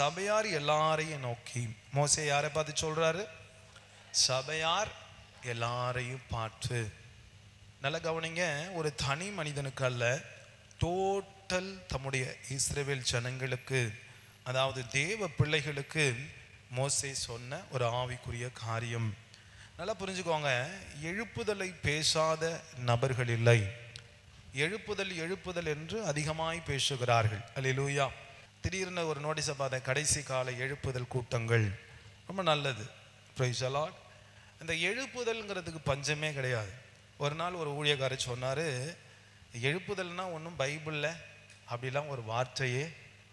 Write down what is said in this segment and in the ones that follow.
சபையார் எல்லாரையும் நோக்கி. மோசே யாரை பார்த்து சொல்கிறாரு சபையார் எல்லாரையும் பார்த்து. நல்ல கவனிங்க ஒரு தனி மனிதனுக்கு அல்ல டோட்டல் தம்முடைய இஸ்ரேவேல் ஜனங்களுக்கு அதாவது தேவ பிள்ளைகளுக்கு மோசே சொன்ன ஒரு ஆவிக்குரிய காரியம். நல்லா புரிஞ்சுக்கோங்க எழுப்புதலை பேசாத நபர்கள் இல்லை. எழுப்புதல் எழுப்புதல் என்று அதிகமாய் பேசுகிறார்கள். அல்லேலூயா. திடீர்னு ஒரு நோட்டீஸை பார்த்தேன் கடைசி கால எழுப்புதல் கூட்டங்கள். ரொம்ப நல்லது. ப்ரைஸ் அலாட் இந்த எழுப்புதல்ங்கிறதுக்கு பஞ்சமே கிடையாது. ஒரு நாள் ஒரு ஊழியக்காரர் சொன்னார் எழுப்புதல்னா ஒன்றும் பைபிளில் அப்படிலாம் ஒரு வார்த்தையே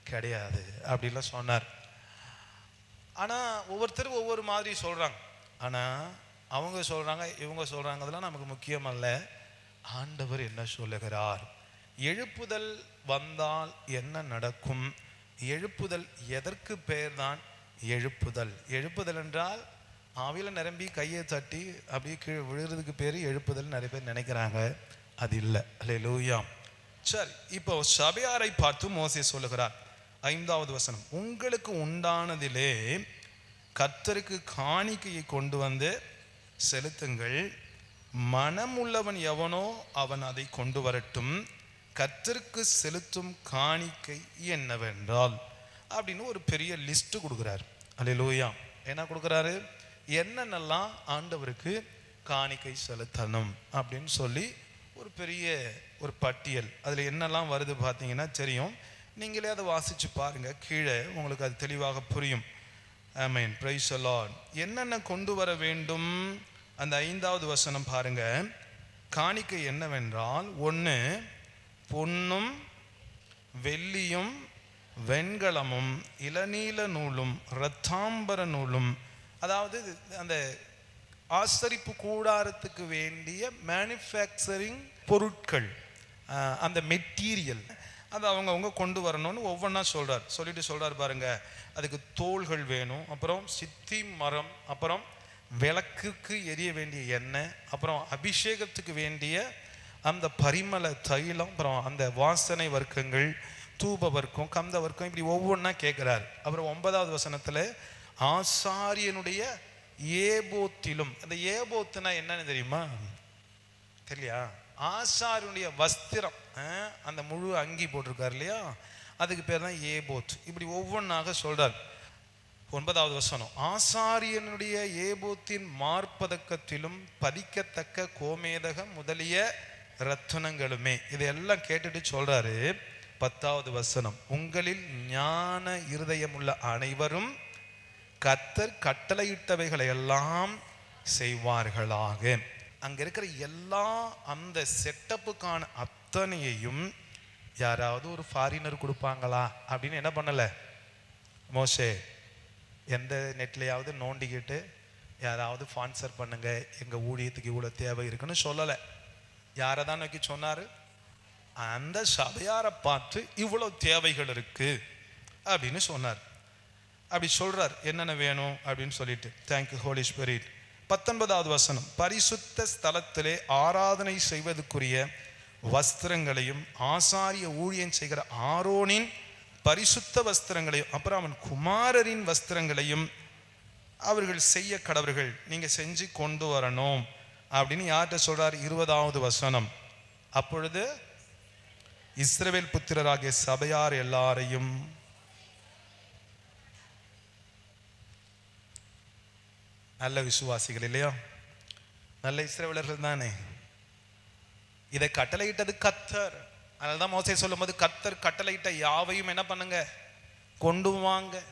கிடையாது அப்படிலாம் சொன்னார். ஆனால் ஒவ்வொருத்தரும் ஒவ்வொரு மாதிரி சொல்கிறாங்க ஆனால் அவங்க சொல்கிறாங்க இவங்க சொல்கிறாங்க அதெல்லாம் நமக்கு முக்கியமல்ல. ஆண்டவர் என்ன சொல்லுகிறார்? எழுப்புதல் வந்தால் என்ன நடக்கும்? எழுப்புதல் எதற்கு பெயர்தான் எழுப்புதல்? எழுப்புதல் என்றால் ஆவியில் நிரம்பி கையை தட்டி அப்படியே கீழே விழுறதுக்கு பேர் எழுப்புதல் நிறைய பேர் நினைக்கிறாங்க. அது இல்லை. அல்ல லூயா சரி இப்போ சபையாரை பார்த்து மோசே சொல்லுகிறார். ஐந்தாவது வசனம். உங்களுக்கு உண்டானதிலே கத்தருக்கு காணிக்கையை கொண்டு வந்து செலுத்துங்கள். மனமுள்ளவன் எவனோ அவன் அதை கொண்டு வரட்டும். கத்திற்கு செலுத்தும் காணிக்கை என்னவென்றால் அப்படின்னு ஒரு பெரிய லிஸ்ட்டு கொடுக்குறாரு. அல்லேலூயா என்ன கொடுக்குறாரு? என்னென்னலாம் ஆண்டவருக்கு காணிக்கை செலுத்தணும் அப்படின்னு சொல்லி ஒரு பெரிய ஒரு பட்டியல். அதில் என்னெல்லாம் வருது பார்த்தீங்கன்னா தெரியும். நீங்களே அதை வாசித்து பாருங்கள் கீழே உங்களுக்கு அது தெளிவாக புரியும். ஐ மீன் ப்ரைஸ் அலான் என்னென்ன கொண்டு வர வேண்டும்? அந்த ஐந்தாவது வசனம் பாருங்கள் காணிக்கை என்னவென்றால் ஒன்று பொன்னும் வெள்ளியும் வெண்கலமும் இளநீல நூலும் இரத்தாம்பர நூலும் அதாவது அந்த ஆசரிப்பு கூடாரத்துக்கு வேண்டிய மேனுஃபேக்சரிங் பொருட்கள் அந்த மெட்டீரியல் அது அவங்கவுங்க கொண்டு வரணும்னு ஒவ்வொன்றா சொல்கிறார் சொல்லிட்டு சொல்கிறார் பாருங்கள் அதுக்கு தோள்கள் வேணும் அப்புறம் சித்தி மரம் அப்புறம் விளக்குக்கு எரிய வேண்டிய எண்ணெய் அப்புறம் அபிஷேகத்துக்கு வேண்டிய அந்த பரிமள தைலம் அப்புறம் அந்த வாசனை வர்க்கங்கள் தூப வர்க்கம் கந்த வர்க்கம் இப்படி ஒவ்வொன்றா கேட்குறாரு அப்புறம் ஒன்பதாவது வசனத்தில் ஆசாரியனுடைய ஏபோத்திலும் அந்த ஏபோத்துனா என்னன்னு தெரியுமா? தெரியலையா ஆசாரியனுடைய வஸ்திரம் ஆ, அந்த முழு அங்கி போட்டிருக்கார் இல்லையா? அதுக்கு பேர் தான் ஏபோத். இப்படி ஒவ்வொன்றாக சொல்கிறார் ஒன்பதாவது வசனம் ஆசாரியனுடைய ஏபோத்தின் மார்பதக்கத்திலும் பதிக்கத்தக்க கோமேதகம் முதலிய ரத்தனங்களுமே இதையெல்லாம் கேட்டுட்டு சொல்றாரு பத்தாவது வசனம். உங்களில் ஞான இருதயம் உள்ள அனைவரும் கத்தர் கட்டளையிட்டவைகளை எல்லாம் செய்வார்களாக. அங்க இருக்கிற எல்லா அந்த செட்டப்புக்கான அத்தனையையும் யாராவது ஒரு ஃபாரினர் கொடுப்பாங்களா? அப்படின்னு என்ன பண்ணல? மோசே எந்த நெட்லையாவது நோண்டிக்கிட்டு யாராவது ஸ்பான்சர் பண்ணுங்க. எங்க ஊழியத்துக்கு இவ்வளோ தேவை இருக்குன்னு சொல்லலை. யாரை தான் நோக்கி சொன்னார்? அந்த சபையாரை பார்த்து இவ்வளோ தேவைகள் இருக்குது அப்படின்னு சொன்னார். அப்படி சொல்கிறார் என்னென்ன வேணும்? அப்படின்னு சொல்லிட்டு தேங்க்யூ ஹோலி ஸ்பிரிட் பத்தொன்பதாவது வசனம் பரிசுத்த ஸ்தலத்திலே ஆராதனை செய்வதற்குரிய வஸ்திரங்களையும் ஆசாரிய ஊழியன் செய்கிற ஆரோனின் பரிசுத்த வஸ்திரங்களையும் அப்புறம் அவன் குமாரரின் வஸ்திரங்களையும் அவர்கள் செய்ய கடவர்கள் நீங்கள் செஞ்சு கொண்டு வரணும். அப்படின்னு யார்கிட்ட சொல்றார்? இருபதாவது வசனம். அப்பொழுது இஸ்ரவேல் புத்திரராகிய சபையார் எல்லாரையும் நல்ல விசுவாசிகள் இல்லையா? நல்ல இஸ்ரவேலர்கள் தானே. இதை கட்டளையிட்டது கத்தர் அதனால தான் மோசே சொல்லும்போது கத்தர் கட்டளையிட்ட யாவையும் என்ன பண்ணுங்க? கொண்டு வாங்க.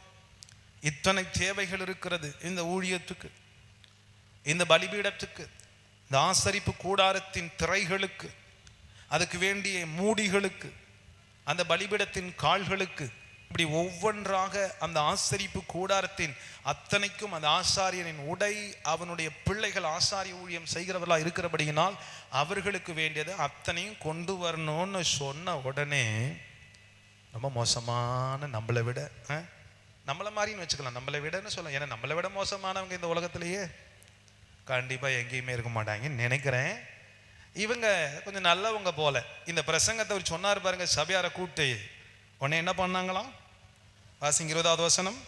இத்தனை தேவைகள் இருக்கிறது இந்த ஊழியத்துக்கு இந்த பலிபீடத்துக்கு. இந்த ஆசரிப்பு கூடாரத்தின் திரைகளுக்கு அதுக்கு வேண்டிய மூடிகளுக்கு அந்த பலிபிடத்தின் கால்களுக்கு இப்படி ஒவ்வொன்றாக அந்த ஆசரிப்பு கூடாரத்தின் அத்தனைக்கும் அந்த ஆசாரியனின் உடை அவனுடைய பிள்ளைகள் ஆசாரிய ஊழியம் செய்கிறவர்களாக இருக்கிறபடியினால் அவர்களுக்கு வேண்டியது அத்தனையும் கொண்டு வரணும்னு சொன்ன உடனே ரொம்ப மோசமான நம்மளை விட ஆ? நம்மளை மாதிரின்னு வச்சுக்கலாம் நம்மளை விடன்னு சொல்லலாம் ஏன்னா நம்மளை விட மோசமானவங்க இந்த உலகத்திலேயே கண்டிப்பாக எங்கேயுமே இருக்க மாட்டாங்கன்னு நினைக்கிறேன். இவங்க கொஞ்சம் நல்லவங்க போல. இந்த பிரசங்கத்தை அவர் சொன்னார் பாருங்க சபையாரை கூப்பிட்டு. உடனே என்ன பண்ணாங்களாம்? வாசிங்க இருபதாவது வசனம்.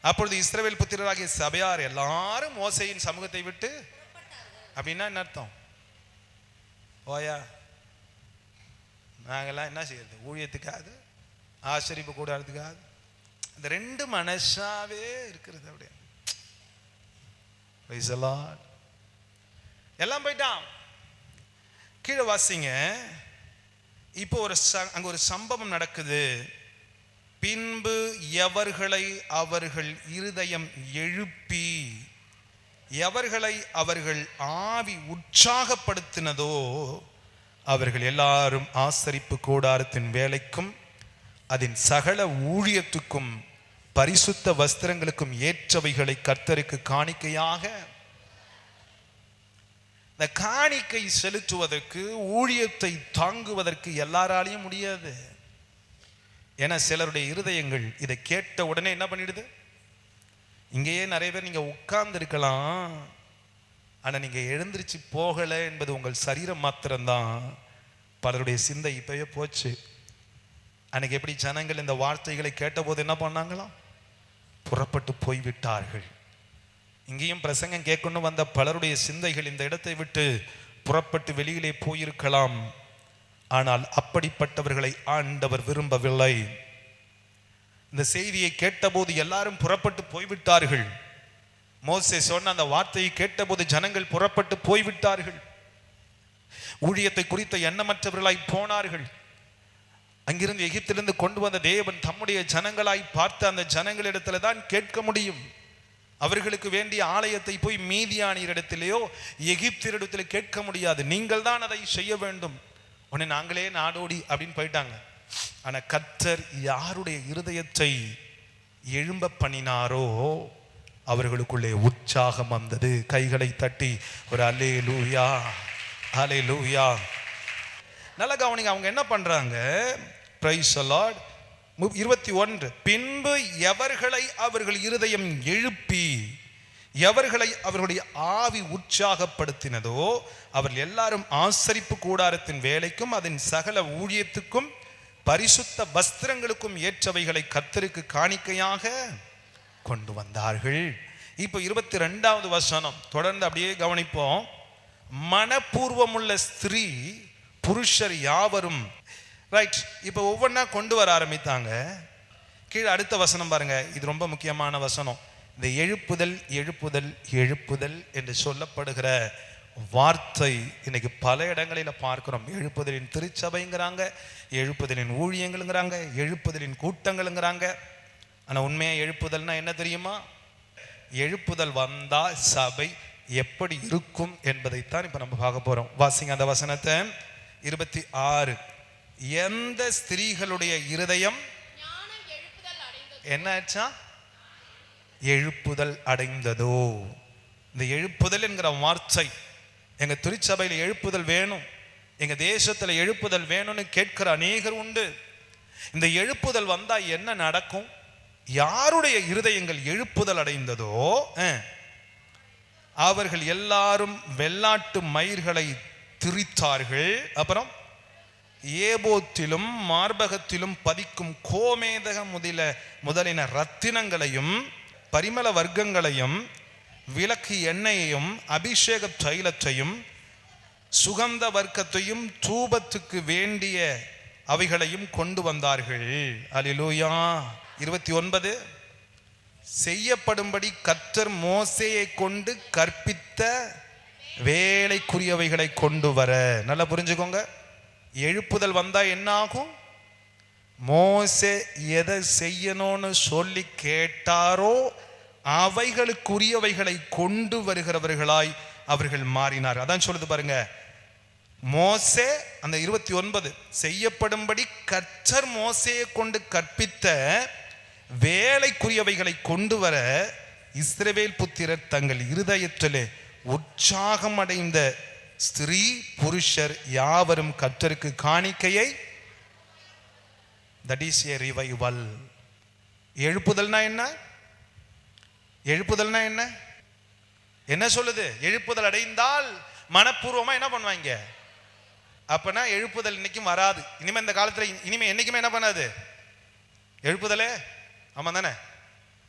அப்பொழுது இஸ்ரவேல் புத்திரராகிய சபையார் எல்லாரும் மோசையின் சமூகத்தை விட்டு அப்படின்னா என்ன அர்த்தம்? ஓயா நாங்கெல்லாம் என்ன செய்யறது? ஊழியத்துக்காது ஆச்சரிப்பு கூடாதுக்காது இந்த ரெண்டு மனசாவே இருக்கிறது அப்படியே. எல்லாம் போயிட்டான். கீழே வாசிங்க. இப்போ ஒரு ச- அங்க ஒரு சம்பவம் நடக்குது. பின்பு எவர்களை அவர்கள் இருதயம் எழுப்பி எவர்களை அவர்கள் ஆவி உற்சாகப்படுத்தினதோ அவர்கள் எல்லாரும் ஆசரிப்பு கூடாரத்தின் வேலைக்கும் அதன் சகல ஊழியத்துக்கும் பரிசுத்த வஸ்திரங்களுக்கும் ஏற்றவைகளை கர்த்தருக்கு காணிக்கையாக இந்த காணிக்கை செலுத்துவதற்கு ஊழியத்தை தாங்குவதற்கு எல்லாராலையும் முடியாது. ஏன்னா சிலருடைய இருதயங்கள் இதை கேட்ட உடனே என்ன பண்ணிடுது? இங்கேயே நிறைய பேர் நீங்கள் உட்கார்ந்து இருக்கலாம் ஆனால் நீங்கள் எழுந்திருச்சு போகலை என்பது உங்கள் சரீரம் மாத்திரம்தான். பலருடைய சிந்தை இப்பவே போச்சு. அன்னைக்கு எப்படி ஜனங்கள் இந்த வார்த்தைகளை கேட்டபோது என்ன பண்ணாங்களாம்? புறப்பட்டு போய்விட்டார்கள். இங்கேயும் பிரசங்கம் கேட்கணும் வந்த பலருடைய சிந்தைகள் இந்த இடத்தை விட்டு புறப்பட்டு வெளியிலே போயிருக்கலாம். ஆனால் அப்படிப்பட்டவர்களை ஆண்டவர் விரும்பவில்லை. இந்த செய்தியை கேட்டபோது எல்லாரும் புறப்பட்டு போய்விட்டார்கள். மோசே சொன்ன அந்த வார்த்தையை கேட்டபோது ஜனங்கள் புறப்பட்டு போய்விட்டார்கள். ஊழியத்தை குறித்த எண்ணமற்றவர்களாய் போனார்கள். அங்கிருந்து எகிப்திலிருந்து கொண்டு வந்த தேவன் தம்முடைய ஜனங்களாய் பார்த்த அந்த ஜனங்களிடத்துல தான் கேட்க முடியும். அவர்களுக்கு வேண்டிய ஆலயத்தை போய் மீதியானியரிடத்திலேயோ எகிப்தியரிடத்திலே கேட்க முடியாது. நீங்கள் தான் அதை செய்ய வேண்டும். உடனே நாங்களே நாடோடி அப்படின்னு போயிட்டாங்க. ஆனா கத்தர் யாருடைய இருதயத்தை எழும்ப பண்ணினாரோ அவர்களுக்குள்ளே உற்சாகம் வந்தது. கைகளை தட்டி ஒரு அலே லூயா அலே லூயா நல்ல கவனிங்க அவங்க என்ன பண்றாங்க? பிரைஸ் அலாட் இருபத்தி ஒன்று. பின்பு எவர்களை அவர்கள் இருதயம் எழுப்பி எவர்களை அவர்களுடைய ஆவி உற்சாகப்படுத்தினதோ அவர்கள் எல்லாரும் ஆசரிப்பு கூடாரத்தின் வேலைக்கும் அதன் சகல ஊழியத்துக்கும் பரிசுத்த வஸ்திரங்களுக்கும் ஏற்றவைகளை கத்தருக்கு காணிக்கையாக கொண்டு வந்தார்கள். இப்போ இருபத்தி ரெண்டாவது வசனம். தொடர்ந்து அப்படியே கவனிப்போம். மனப்பூர்வமுள்ள ஸ்திரீ புருஷர் யாவரும் ரைட் இப்போ ஒவ்வொன்றா கொண்டு வர ஆரம்பித்தாங்க. கீழே அடுத்த வசனம் பாருங்க. இது ரொம்ப முக்கியமான வசனம். இந்த எழுப்புதல் எழுப்புதல் எழுப்புதல் என்று சொல்லப்படுகிற வார்த்தை இன்னைக்கு பல இடங்களில் பார்க்கிறோம். எழுப்புதலின் திருச்சபைங்கிறாங்க எழுப்புதலின் ஊழியங்கள்ங்கிறாங்க எழுப்புதலின் கூட்டங்கள்ங்கிறாங்க. ஆனால் உண்மையாக எழுப்புதல்னா என்ன தெரியுமா? எழுப்புதல் வந்தால் சபை எப்படி இருக்கும் என்பதைத்தான் இப்போ நம்ம பார்க்க போகிறோம் வாசிங்க அந்த வசனத்தை. இருபத்தி ஆறு. எந்த ஸ்திரீகளுடைய இருதயம்? என்னாச்சா எழுப்புதல் என்ன எழுப்புதல் அடைந்ததோ. இந்த எழுப்புதல் என்கிற வார்த்தை எங்க திருச்சபையில் எழுப்புதல் வேணும் எங்க தேசத்துல எழுப்புதல் வேணும்னு கேட்கிற அநேகர் உண்டு. இந்த எழுப்புதல் வந்தா என்ன நடக்கும்? யாருடைய இருதயங்கள் எழுப்புதல் அடைந்ததோ அவர்கள் எல்லாரும் வெள்ளாட்டு மயிர்களை திரித்தார்கள். அப்புறம் ஏபோத்திலும் மார்பகத்திலும் பதிக்கும் கோமேதக முதல முதலின ரத்தினங்களையும் பரிமள வர்க்கங்களையும் விளக்கு எண்ணெயையும் அபிஷேக தைலத்தையும் சுகந்த வர்க்கத்தையும் தூபத்துக்கு வேண்டிய அவைகளையும் கொண்டு வந்தார்கள். அலிலூயா. இருபத்தி ஒன்பது. செய்யப்படும்படி கத்தர் மோசையை கொண்டு கற்பித்த வேலைக்குரியவைகளை கொண்டு வர. நல்லா புரிஞ்சுக்கோங்க. எழுப்புதல் வந்தா என்ன ஆகும் மோசே எதை செய்யணும்னு சொல்லி கேட்டாரோ அவைகளுக்குரியவைகளை கொண்டு வருகிறவர்களாய் அவர்கள் மாறினார். அதான் சொல்லுது பாருங்க. மோசே அந்த இருபத்தி ஒன்பது செய்யப்படும்படி கச்சர் மோசையை கொண்டு கற்பித்த வேலைக்குரியவைகளை கொண்டு வர இஸ்ரவேல் புத்திரர் தங்கள் இருதயத்திலே உற்சாகம் அடைந்த ஸ்திரீ புருஷர் யாவரும் கத்தருக்கு காணிக்கையை தட் இஸ் ஏ ரிவைவல் எழுப்புதல்னா என்ன? எழுப்புதல்னா என்ன? என்ன சொல்லுது? எழுப்புதல் அடைந்தால் மனப்பூர்வமா என்ன பண்ணுவாங்க? அப்பனா எழுப்புதல் இன்னைக்கும் வராது. இனிமே இந்த காலத்துல இனிமே என்னைக்குமே என்ன பண்ணாது? எழுப்புதலே? ஆமா தானே?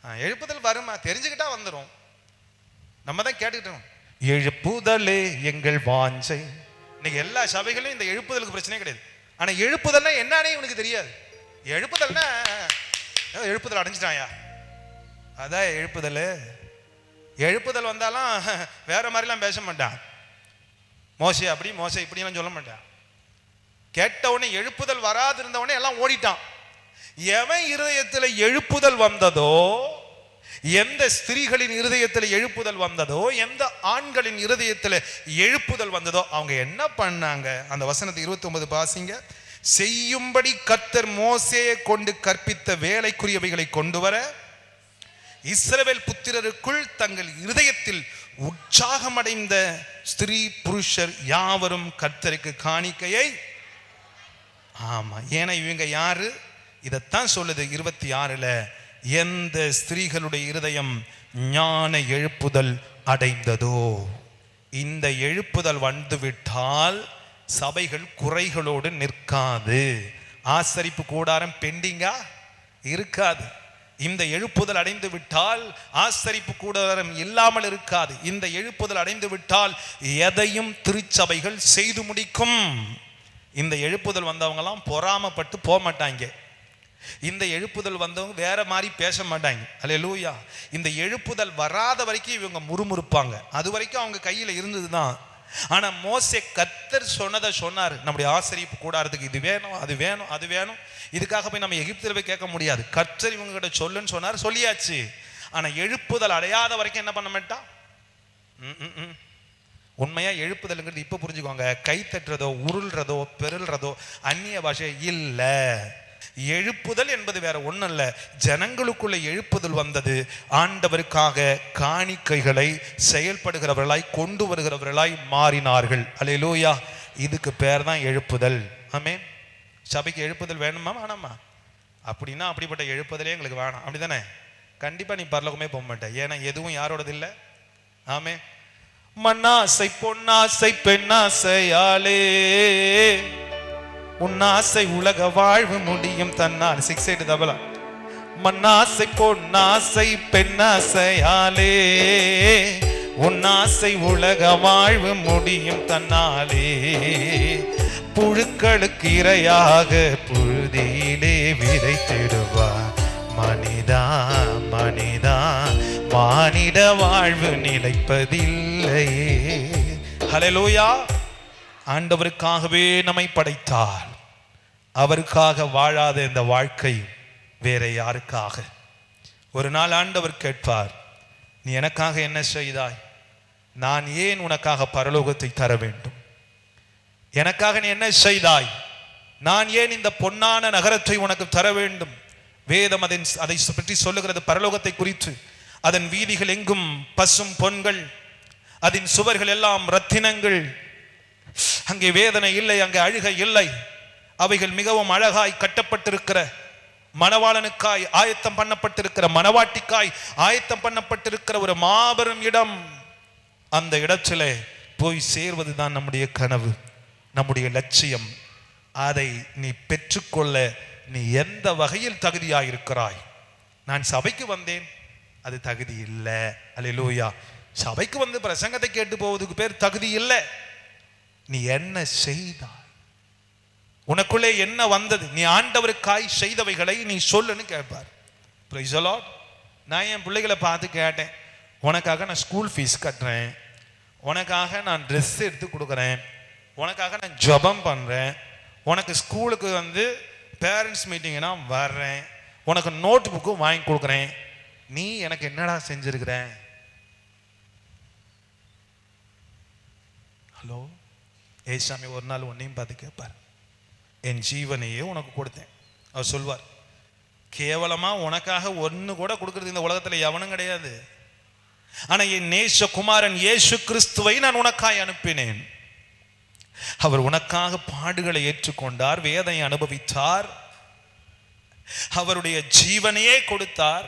எழுப்புதல் வருமா? தெரிஞ்சுக்கிட்டா வந்துடும் நம்ம தான் கேட்டுக்கிட்டோம். எழுப்புதலே எங்கள் வாஞ்சை. இன்னைக்கு எல்லா சபைகளையும் இந்த எழுப்புதலுக்கு பிரச்சனையே கிடையாது. ஆனா எழுப்புதல்னா என்னன்னே இவனுக்கு தெரியாது. எழுப்புதல்னா ஏதோ எழுப்புதல் அடைஞ்சிட்டாயா அதான் எழுப்புதல். எழுப்புதல் வந்தாலும் வேற மாதிரிலாம் பேச மாட்டான். மோசை அப்படி மோசை இப்படிலாம் சொல்ல மாட்டான். கேட்டவுடனே எழுப்புதல் வராது இருந்தவனே எல்லாம் ஓடிட்டான். எவன் இருதயத்தில் எழுப்புதல் வந்ததோ எந்த ஸ்திரீகளின் இருதயத்தில் எழுப்புதல் வந்ததோ எந்த ஆண்களின் இருதயத்தில் எழுப்புதல் வந்ததோ அவங்க என்ன பண்ணாங்க? அந்த வசனத்தை இருபத்தி ஒன்பது பாசிங்க செய்யும்படி கர்த்தர் மோசையை கொண்டு கற்பித்த வேலைக்குரியவைகளை கொண்டு வர இஸ்ரவேல் புத்திரருக்குள் தங்கள் இருதயத்தில் உற்சாகமடைந்த ஸ்திரீ புருஷர் யாவரும் கர்த்தருக்கு காணிக்கையை ஆமா ஏன்னா இவங்க யாரு? இதைத்தான் சொல்லுது இருபத்தி ஆறுல. எந்த ஸ்திரீகளுடைய இருதயம் ஞான எழுப்புதல் அடைந்ததோ இந்த எழுப்புதல் வந்துவிட்டால் சபைகள் குறைகளோடு நிற்காது. ஆசரிப்பு கூடாரம் பெண்டிங்கா? இருக்காது. இந்த எழுப்புதல் அடைந்து விட்டால் ஆசரிப்பு கூடாரம் இல்லாமல் இருக்காது. இந்த எழுப்புதல் அடைந்து விட்டால் எதையும் திருச்சபைகள் செய்து முடிக்கும். இந்த எழுப்புதல் வந்தவங்கலாம் பொறாமப்பட்டு போக மாட்டாங்க இந்த எழுப்புதல் வந்தவங்க வேற மாதிரி பேச மாட்டாங்க. அல்ல லூயா இந்த எழுப்புதல் வராத வரைக்கும் இவங்க முறுமுறுப்பாங்க. அது வரைக்கும் அவங்க கையில் இருந்தது தான் ஆனால் மோசே கத்தர் சொன்னதை சொன்னார். நம்முடைய ஆசிரியப்பு கூடாரத்துக்கு இது வேணும் அது வேணும் அது வேணும். இதுக்காக போய் நம்ம எகிப்தில் போய் கேட்க முடியாது. கர்த்தர் இவங்ககிட்ட சொல்லுன்னு சொன்னார் சொல்லியாச்சு. ஆனால் எழுப்புதல் அடையாத வரைக்கும் என்ன பண்ண மாட்டான்? உண்மையாக எழுப்புதலுங்கிறது இப்போ புரிஞ்சுக்கோங்க. கை தட்டுறதோ உருள்றதோ பெருள்றதோ அந்நிய பாஷை இல்லை. எழுப்புதல் என்பது வேற ஒன்றும் இல்லை ஜனங்களுக்குள்ள எழுப்புதல் வந்தது. ஆண்டவருக்காக காணிக்கைகளை செயல்படுகிறவர்களாய் கொண்டு வருகிறவர்களாய் மாறினார்கள். அல்லேலூயா இதுக்கு பேர் தான் எழுப்புதல். ஆமே சபைக்கு எழுப்புதல் வேணுமா வேணாமா? அப்படின்னா அப்படிப்பட்ட எழுப்புதலே எங்களுக்கு வேணாம். அப்படிதானே? கண்டிப்பாக நீ பரலோகமே போக மாட்டேன். ஏன்னா எதுவும் யாரோடது இல்லை. ஆமே மண்ணாசை பொன்னாசை பெண்ணாசையாலே உன்னாசை உலக வாழ்வு முடியும் தன்னால் சிக்ஸ் எயிட் தபலா மண்ணாசை பொன்னாசை பெண்ணாசையாலே. உன்னாசை உலக வாழ்வு முடியும் தன்னாலே. புழுக்களுக்கு இரையாக புழுதியிலே விதைத்திடுவார் மனிதா மனிதா மானிட வாழ்வு நிலைப்பதில்லையே. ஹalleluya ஆண்டவருக்காகவே நம்மை படைத்தார். அவருக்காக வாழாத இந்த வாழ்க்கை வேற யாருக்காக? ஒரு நாள் ஆண்டவர் கேட்பார் நீ எனக்காக என்ன செய்தாய்? நான் ஏன் உனக்காக பரலோகத்தை தர வேண்டும்? எனக்காக நீ என்ன செய்தாய்? நான் ஏன் இந்த பொன்னான நகரத்தை உனக்கு தர வேண்டும்? வேதம் அதன் அதை பற்றி சொல்லுகிறது பரலோகத்தை குறித்து. அதன் வீதிகள் எங்கும்? பசும் பொன்கள் அதன் சுவர்கள் எல்லாம் ரத்தினங்கள். அங்கே வேதனை இல்லை அங்கே அழுகை இல்லை. அவைகள் மிகவும் அழகாய் கட்டப்பட்டிருக்கிற மணவாளனுக்காய் ஆயத்தம் பண்ணப்பட்டிருக்கிற மணவாட்டிக்காய் ஆயத்தம் பண்ணப்பட்டிருக்கிற ஒரு மாபெரும் இடம். அந்த இடத்துல போய் சேர்வதுதான் நம்முடைய கனவு நம்முடைய லட்சியம். அதை நீ பெற்றுக்கொள்ள நீ எந்த வகையில் தகுதியாயிருக்கிறாய்? நான் சபைக்கு வந்தேன் அது தகுதி இல்லை. அல்லேலூயா. சபைக்கு வந்து பிரசங்கத்தை கேட்டு போவதுக்கு பேர் தகுதி இல்லை. நீ என்ன செய்தாய்? உனக்குள்ளே என்ன வந்தது? நீ ஆண்டவருக்காய் செய்தவைகளை நீ சொல்லுன்னு கேட்பார். Praise நான் என் பிள்ளைகளை பார்த்து கேட்டேன். உனக்காக நான் ஸ்கூல் ஃபீஸ் கட்டுறேன். உனக்காக நான் ட்ரெஸ் எடுத்து கொடுக்குறேன். உனக்காக நான் ஜெபம் பண்ணுறேன் உனக்கு ஸ்கூலுக்கு வந்து பேரண்ட்ஸ் மீட்டிங்னா வர்றேன். உனக்கு நோட் புக்கும் வாங்கி கொடுக்குறேன். நீ எனக்கு என்னடா செஞ்சுருக்கிற? ஹலோ ஏசாமி ஒரு நாள் உன்னையும் பார்த்து கேட்பார் என் ஜீவனையே உனக்கு கொடுத்தேன். அவர் சொல்வார் கேவலமாக உனக்காக ஒன்று கூட கொடுக்கறது இந்த உலகத்தில் எவனும் கிடையாது. ஆனால் என் நேச குமாரன் இயேசு கிறிஸ்துவை நான் உனக்காய் அனுப்பினேன். அவர் உனக்காக பாடுகளை ஏற்றுக்கொண்டார் வேதனை அனுபவித்தார். அவருடைய ஜீவனையே கொடுத்தார்.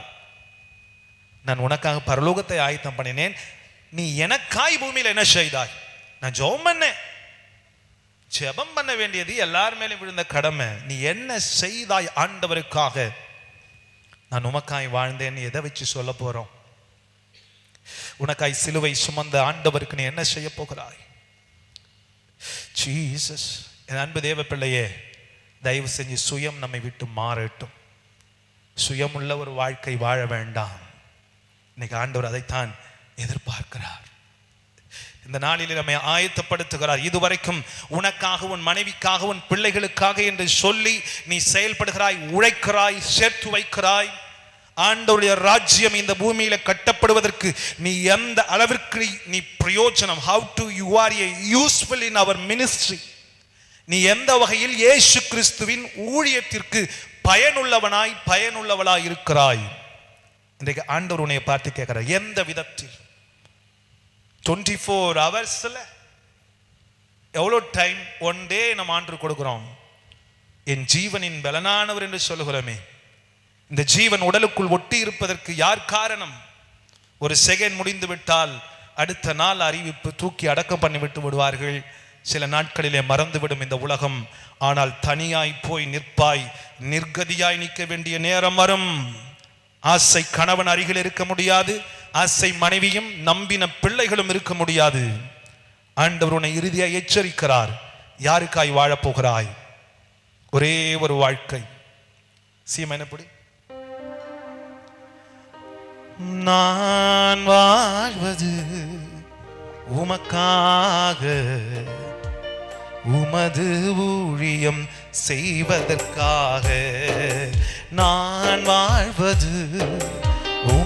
நான் உனக்காக பரலோகத்தை ஆயத்தம் பண்ணினேன். நீ எனக்காய் பூமியில் என்ன செய்தாய்? நான் ஜோம் பண்ணேன். ஜெபம் பண்ண வேண்டியது எல்லார் மேலும் விழுந்த கடமை. நீ என்ன செய்தாய் ஆண்டவருக்காக? நான் உமக்காய் வாழ்ந்தேன்னு எதை வச்சு சொல்ல போறோம்? உனக்காய் சிலுவை சுமந்த ஆண்டவருக்கு நீ என்ன செய்ய போகிறாய்? ஜீசஸ் என் அன்பு தேவ பிள்ளையே தயவு செஞ்சு சுயம் நம்மை விட்டு மாறட்டும். சுயமுள்ள ஒரு வாழ்க்கை வாழ வேண்டாம். இன்னைக்கு ஆண்டவர் அதைத்தான் எதிர்பார்க்கிறார். இந்த நாளில் நம்மை ஆயத்தப்படுத்துகிறார். இதுவரைக்கும் உனக்காக உன் மனைவிக்காக உன் பிள்ளைகளுக்காக என்று சொல்லி நீ செயல்படுகிறாய் உழைக்கிறாய் சேர்த்து வைக்கிறாய். ஆண்டவருடைய ராஜ்யம் இந்த பூமியில கட்டப்படுவதற்கு நீ எந்த அளவிற்கு நீ- பிரயோஜனம்? How do you are a useful in our ministry நீ எந்த வகையில் ஏசு கிறிஸ்துவின் ஊழியத்திற்கு பயனுள்ளவனாய் பயனுள்ளவளாய் இருக்கிறாய்? இன்றைக்கு ஆண்டவர் உன்னை பார்த்து கேட்கிறார் எந்த விதத்தில்? டுவெண்ட்டி ஃபோர் ஹவர்ஸில் எவ்வளோ டைம் ஒன் டே நம்ம ஆண்டு கொடுக்குறோம்? என் ஜீவனின் பலனானவர் என்று சொல்லுகிறோமே. இந்த ஜீவன் உடலுக்குள் ஒட்டி இருப்பதற்கு யார் காரணம்? ஒரு செகண்ட் முடிந்து விட்டால் அடுத்த நாள் அறிவிப்பு தூக்கி அடக்கம் பண்ணிவிட்டு விடுவார்கள். சில நாட்களிலே மறந்துவிடும் இந்த உலகம். ஆனால் தனியாய் போய் நிற்பாய் நிர்கதியாய் நிற்க வேண்டிய நேரம் வரும். ஆசை கணவன் அருகில் இருக்க முடியாது. ஆசை மனைவியும் நம்பின பிள்ளைகளும் இருக்க முடியாது. ஆண்டவர் உன்னை இறுதியாக எச்சரிக்கிறார். யாருக்காய் வாழப் போகிறாய் ஒரே ஒரு வாழ்க்கை. சீமா என்னப்படி நான் வாழ்வது உமக்காக. உமது ஊழியம் செய்வதற்காக. நான் வாழ்வது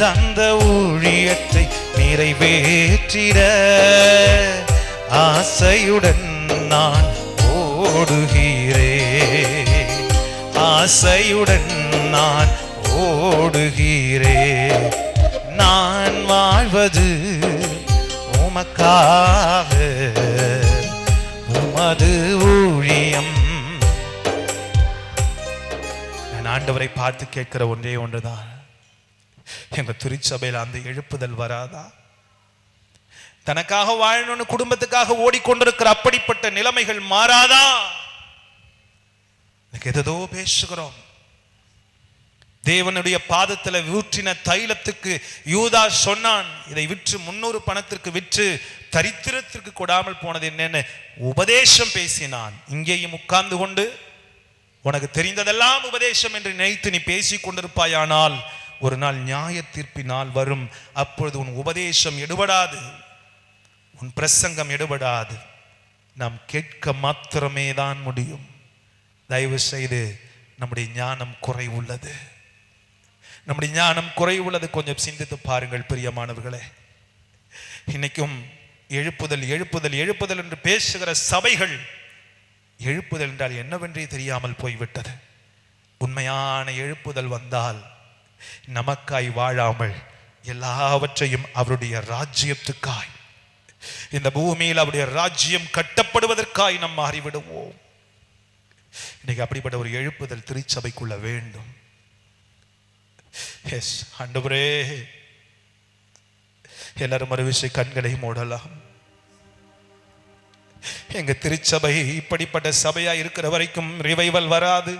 தந்த ஊழியத்தை நிறைவேற்றிட ஆசையுடன் நான் ஓடுகிறேன் ஆசையுடன் நான் ஓடுகிறேன் நான் வாழ்வது உமக்காக. உமது ஊழியம். நான் ஆண்டவரை பார்த்து கேட்கிற ஒன்றே ஒன்றுதான். எங்க திருச்சபையில் அந்த எழுப்புதல் வராதா? தனக்காக வாழணும்னு குடும்பத்துக்காக ஓடிக்கொண்டிருக்கிற அப்படிப்பட்ட நிலைமைகள் மாறாதா? எதோ பேசுகிறோம். தேவனுடைய பாதத்துல ஊற்றின தைலத்துக்கு யூதா சொன்னான் இதை விற்று முன்னூறு பணத்திற்கு விற்று தரித்திரத்திற்கு கொடாமல் போனது என்னன்னு உபதேசம் பேசினான். இங்கேயும் உட்கார்ந்து கொண்டு உனக்கு தெரிந்ததெல்லாம் உபதேசம் என்று நினைத்து நீ பேசிக் கொண்டிருப்பாயானால் ஒரு நாள் நியாய தீர்ப்பினால் வரும். அப்பொழுது உன் உபதேசம் எடுபடாது. உன் பிரசங்கம் எடுபடாது. நாம் கேட்க மாத்திரமே தான் முடியும். தயவு செய்து நம்முடைய ஞானம் குறைவுள்ளது. நம்முடைய ஞானம் குறைவுள்ளது. கொஞ்சம் சிந்தித்து பாருங்கள் பிரியமானவர்களே. இன்னைக்கும் எழுப்புதல் எழுப்புதல் எழுப்புதல் என்று பேசுகிற சபைகள் எழுப்புதல் என்றால் என்னவென்றே தெரியாமல் போய்விட்டது. உண்மையான எழுப்புதல் வந்தால் நமக்காய் வாழாமல் எல்லாவற்றையும் அவருடைய ராஜ்யத்துக்காய். இந்த பூமியில் அவருடைய ராஜ்யம் கட்டப்படுவதற்காய் நாம் மாறிவிடுவோம். இன்னைக்கு அப்படிப்பட்ட ஒரு எழுப்புதல் திருச்சபைக்குள்ள வேண்டும். எஸ் ஆண்டவரே எல்லாரும் ஒரு விஷய கண்களை மூடலாம். எங்க திருச்சபை இப்படிப்பட்ட சபையா இருக்கிற வரைக்கும் ரிவைவல் வராது.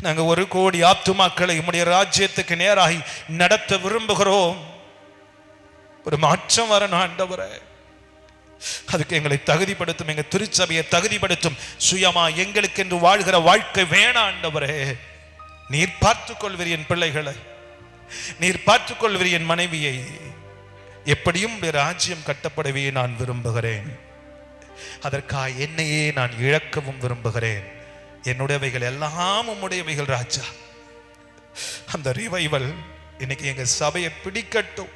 நாங்க ஒரு கோடி ஆத்துமாக்களை உம்முடைய ராஜ்யத்துக்கு நேராகி நடத்த விரும்புகிறோம். ஒரு மாற்றம் வரணும் நான் அதுக்கு எங்களை தகுதிப்படுத்தும் எங்க திருச்சபையை தகுதிப்படுத்தும். சுயமா எங்களுக்கு என்று வாழ்கிற வாழ்க்கை வேணாம் ஆண்டவரே. நீர் பார்த்துக் கொள்வீர் என் பிள்ளைகளை. நீர் பார்த்துக் கொள்வீர் என் மனைவியை. எப்படியும் ராஜ்யம் கட்டப்படவே நான் விரும்புகிறேன். அதற்காக என்னையே நான் இழக்கவும் விரும்புகிறேன். என்னுடையவைகள் எல்லாம் உம்முடையவைகள் ராஜா. அந்த ரிவைவல் இன்னைக்கு எங்க சபையை பிடிக்கட்டும்.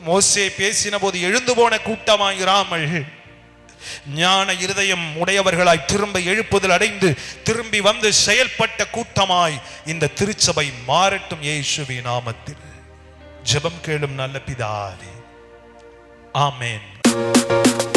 மோசே பேசின போது எழுந்து போன கூட்டமாயிராமல் ஞான இருதயம் உடையவர்களாய் திரும்ப எழுப்புதல் அடைந்து திரும்பி வந்து செயல்பட்ட கூட்டமாய் இந்த திருச்சபை மாறட்டும் இயேசுவி நாமத்தில். ஜெபம் கேளும் நல்ல பிதாவே. ஆமேன்.